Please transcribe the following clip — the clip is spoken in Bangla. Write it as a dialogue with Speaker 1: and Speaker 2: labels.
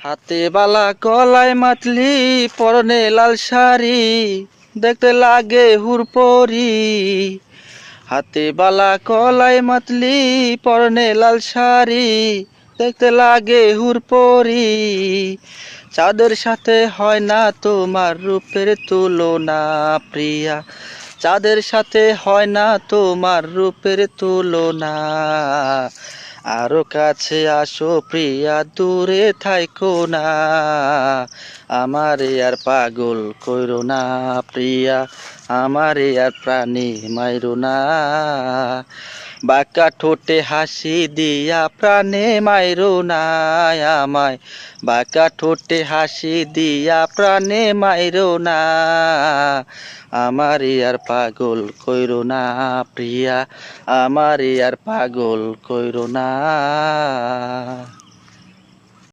Speaker 1: হাতে বালা কলায় মাতলি, পরনে লাল শাড়ি, দেখতে লাগে হুরপরি। হাতে বালা কলায় মাতলি, পরনে লাল শাড়ি, দেখতে লাগে হুরপরি। চাঁদের সাথে হয় না তোমার রূপের তুলনা, প্রিয়া। চাঁদের সাথে হয় না তোমার রূপের তুলনা। আরও কাছে আসো, প্রিয়া, দূরে থাইকো না। আমার আর পাগল কইরো না, প্রিয়া। আমার আর প্রাণী মাইরো না। বাঁকা ঠোঁটে হাসি দিয়া প্রাণে মাইরো নাই আমায়। বাঁকা ঠোঁটে হাসি দিয়া প্রাণে মাইরো না আমার ইয়ার পাগল কইরো না প্রিয়া, আমার ইয়ার পাগল কইরো না।